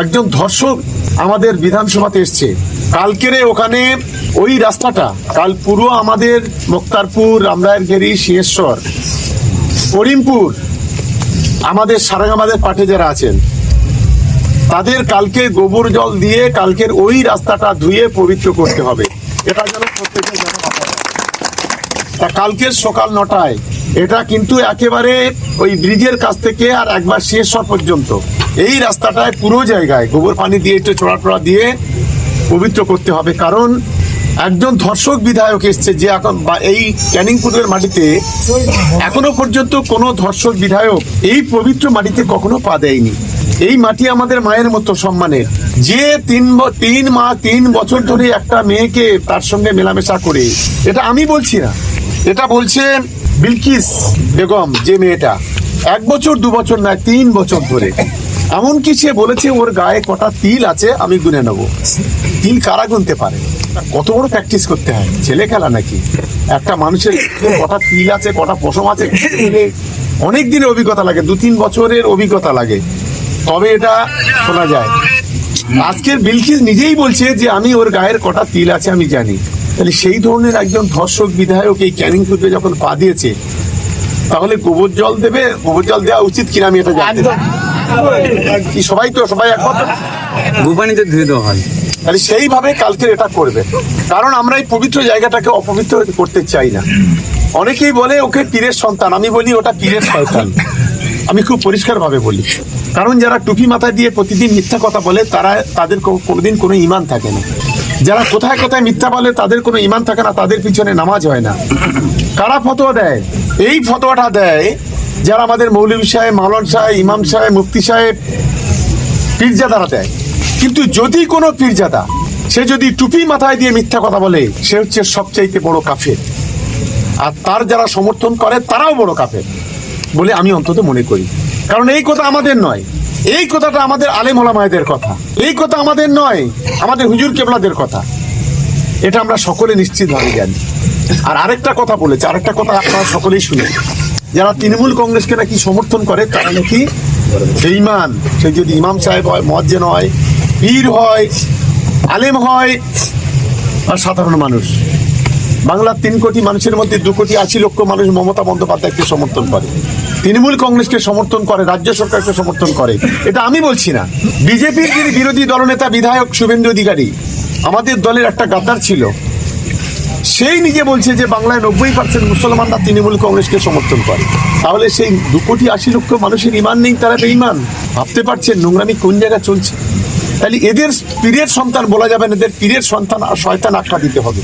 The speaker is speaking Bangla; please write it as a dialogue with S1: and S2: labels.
S1: একজন ধর্ষক আমাদের বিধানসভাতে এসছে। কালকেরে ওখানে ওই রাস্তাটা, কাল পুরো আমাদের মুক্তারপুর রামরায়ের গেরি সিংহেশ্বর, করিমপুর, আমাদের সারাগামাদের পাঠে যারা আছেন, তাদের কালকে গোবর জল দিয়ে কালকের ওই রাস্তাটা ধুয়ে পবিত্র করতে হবে। এটা যেন প্রত্যেকের কালকের সকাল নটায় এটা কিন্তু একেবারে ওই ব্রিজের কাছ থেকে আর একবার শেষর পর্যন্ত। এই রাস্তাটায় পুরো জায়গায় গোবর পানি দিয়ে, একটু চড়াটোড়া দিয়ে পবিত্র করতে হবে। কারণ একজন ধর্ষক বিধায়ক এসছে যে এখন বা এই ক্যানিংপুরের মাটিতে এখনও পর্যন্ত কোনো ধর্ষক বিধায়ক এই পবিত্র মাটিতে কখনো পা দেয়নি। এই মাটি আমাদের মায়ের মতো সম্মানের। যে তিন তিন মা, তিন বছর ধরে একটা মেয়েকে তার সঙ্গে মেলামেশা করে, এটা আমি বলছি না। এটা বলছেন বিলকিস বেগম, যে মেয়েটা, এক বছর, দু বছর না তিন বছর ধরে। এমনকি সে বলেছে, ওর গায়ে কটা তিল আছে, আমি গুনে নেব। তিল কারা গুনতে পারে? কত বড় প্র্যাকটিস করতে হয়। ছেলে খেলা নাকি? একটা মানুষের কটা তিল আছে, কটা পশম আছে অনেক দিনের অভিজ্ঞতা লাগে দু তিন বছরের অভিজ্ঞতা লাগে। তবে এটা শোনা যায়। আজকের বিলকিস নিজেই বলছে যে, আমি ওর গায়ের কটা তিল আছে, আমি জানি। তাহলে সেই ধরনের একজন ধর্ষক বিধায়ক এই ক্যানিং পূর্বে যখন পা দিয়েছে তাহলে গোবর জল দেবে? গোবর জল দেওয়া উচিত কিনা আমি এটা জানি। কি সবাই তো সবাই একমত?
S2: গোপানিতে ধুয়ে দেওয়া হয়।
S1: তাহলে সেইভাবে কালকে এটা করবে। কারণ আমরা এই পবিত্র জায়গাটাকে অপবিত্র করতে চাই না। অনেকেই বলে ওকে পীরের সন্তান। আমি বলি ওটা পীরের সন্তান। আমি খুব পরিষ্কার ভাবে বলি। কারণ যারা টুপি মাথায় দিয়ে প্রতিদিন মিথ্যা কথা বলে তারা তাদের কোনোদিন কোনো ইমান থাকে না। যারা কোথায় কোথায় মিথ্যা বলে তাদের কোনো ইমান থাকে না, তাদের পিছনে নামাজ হয় না। কারা ফতোয়া দেয়? এই ফতোয়াটা দেয় যারা আমাদের মৌলভী সাহেব, মাওলান সাহেব, ইমাম সাহেব, মুফতি সাহেব, পীরজাদারা দেয়। কিন্তু যদি কোনো পীরজাদা, সে যদি টুপি মাথায় দিয়ে মিথ্যা কথা বলে, সে হচ্ছে সবচাইতে বড় কাফের। আর তার যারা সমর্থন করে, তারাও বড় কাফের। বলে আমি অন্তত মনে করি। কারণ এই কথা আমাদের নয়। এই কথাটা আমাদের আলেম ওলামায়েদের কথা। এই কথা আমাদের নয়, আমাদের হুজুর কেবলাদের কথা। এটা আমরা সকলে নিশ্চিতভাবে জানি। আর আরেকটা কথা বলেছে, আরেকটা কথা আপনারা সকলেই শুনে যারা তৃণমূল কংগ্রেসকে নাকি সমর্থন করে, তারা নাকি বেইমান সে যদি ইমাম সাহেব হয় মজ্জেন হয়, পীর হয়, আলেম হয়, আর সাধারণ মানুষ। বাংলার তিন কোটি মানুষের মধ্যে দু কোটি আশি লক্ষ মানুষ মমতা বন্দ্যোপাধ্যায়কে সমর্থন করে। তৃণমূল কংগ্রেসকে সমর্থন করে, রাজ্য সরকারকে সমর্থন করে। এটা আমি বলছি না। বিজেপির যিনি বিরোধী দলনেতা, বিধায়ক শুভেন্দু অধিকারী, আমাদের দলের একটা গাদ্দার ছিল। সেই নিজে বলছে যে বাংলায় নব্বই পার্সেন্ট মুসলমানরা তৃণমূল কংগ্রেসকে সমর্থন করে। তাহলে সেই দু কোটি আশি লক্ষ মানুষের ইমান নেই, তারা বেঈমান। ভাবতে পারছেন নোংরামি কোন জায়গায় চলছে? তাহলে এদের পীরের সন্তান বলা যাবে না, এদের পীরের সন্তান আর শয়তান আখ্যা দিতে হবে।